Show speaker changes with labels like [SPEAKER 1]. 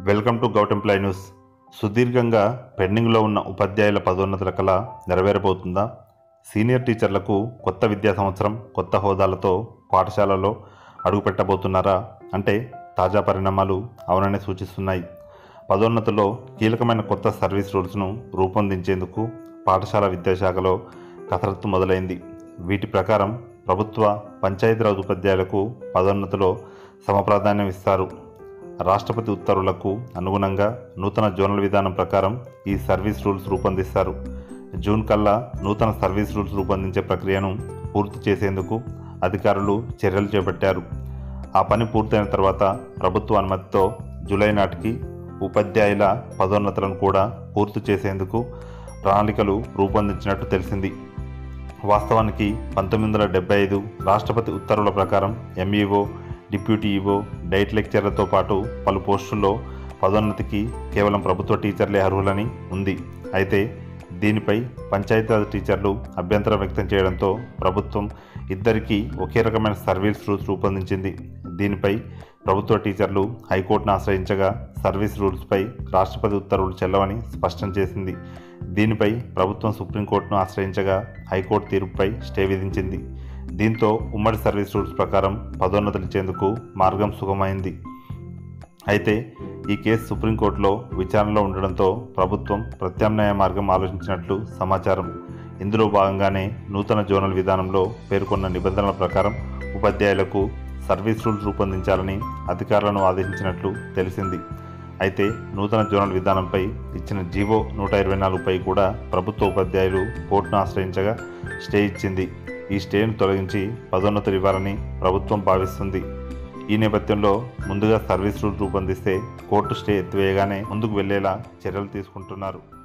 [SPEAKER 1] Welcome to govt employee news. సుదీర్ఘంగా పెండింగ్లో ఉన్న ఉపాధ్యాయుల పదోన్నతుల కళ నెరవేరబోతుందా? సీనియర్ టీచర్లకు కొత్త విద్యా సంవత్సరం కొత్త హోదాలతో పాఠశాలలో అడుగుపెట్టబోతున్నారా? అంటే తాజా పరిణామాలు అవుననే సూచిస్తున్నాయి. పదోన్నతిలో కీలకమైన కొత్త సర్వీస్ రూల్స్ను రూపొందించేందుకు పాఠశాల విద్యాశాఖలో కసరత్తు మొదలైంది. వీటి ప్రకారం ప్రభుత్వ పంచాయతీరాజ్ ఉపాధ్యాయులకు పదోన్నతిలో సమప్రాధాన్యం ఇస్తారు. రాష్ట్రపతి ఉత్తర్వులకు అనుగుణంగా నూతన జోనల్ విధానం ప్రకారం ఈ సర్వీస్ రూల్స్ రూపొందిస్తారు. జూన్ కల్లా నూతన సర్వీస్ రూల్స్ రూపొందించే ప్రక్రియను పూర్తి చేసేందుకు అధికారులు చర్యలు చేపట్టారు. ఆ పని పూర్తయిన తర్వాత ప్రభుత్వ అనుమతితో జూలై నాటికి ఉపాధ్యాయుల పదోన్నతులను కూడా పూర్తి చేసేందుకు ప్రణాళికలు రూపొందించినట్టు తెలిసింది. వాస్తవానికి పంతొమ్మిది వందల డెబ్బై ఐదు రాష్ట్రపతి ఉత్తర్వుల ప్రకారం ఎంఈఓ డిప్యూటీ ఈవో డైట్ లెక్చర్లతో పాటు పలు పోస్టుల్లో పదోన్నతికి కేవలం ప్రభుత్వ టీచర్లే అర్హులని ఉంది. అయితే దీనిపై పంచాయతీరాజ్ టీచర్లు అభ్యంతరం వ్యక్తం చేయడంతో ప్రభుత్వం ఇద్దరికీ ఒకే రకమైన సర్వీస్ రూల్స్ రూపొందించింది. దీనిపై ప్రభుత్వ టీచర్లు హైకోర్టును ఆశ్రయించగా సర్వీస్ రూల్స్పై రాష్ట్రపతి ఉత్తర్వులు చెల్లవని స్పష్టం చేసింది. దీనిపై ప్రభుత్వం సుప్రీంకోర్టును ఆశ్రయించగా హైకోర్టు తీర్పుపై స్టే విధించింది. దీంతో ఉమ్మడి సర్వీస్ రూల్స్ ప్రకారం పదోన్నతులిచ్చేందుకు మార్గం సుగమైంది. అయితే ఈ కేసు సుప్రీంకోర్టులో విచారణలో ఉండడంతో ప్రభుత్వం ప్రత్యామ్నాయ మార్గం ఆలోచించినట్లు సమాచారం. ఇందులో భాగంగానే నూతన జోనల్ విధానంలో పేర్కొన్న నిబంధనల ప్రకారం ఉపాధ్యాయులకు సర్వీస్ రూల్స్ రూపొందించాలని అధికారులను ఆదేశించినట్లు తెలిసింది. అయితే నూతన జోనల్ విధానంపై ఇచ్చిన జీవో నూట ఇరవై నాలుగుపై కూడా ప్రభుత్వ ఉపాధ్యాయులు కోర్టును ఆశ్రయించగా స్టే ఇచ్చింది. ఈ స్టేను తొలగించి పదోన్నతులు ఇవ్వాలని ప్రభుత్వం భావిస్తుంది. ఈ నేపథ్యంలో ముందుగా సర్వీస్ రూల్ రూపొందిస్తే కోర్టు స్టే ఎత్తివేయగానే ముందుకు వెళ్ళేలా చర్యలు తీసుకుంటున్నారు.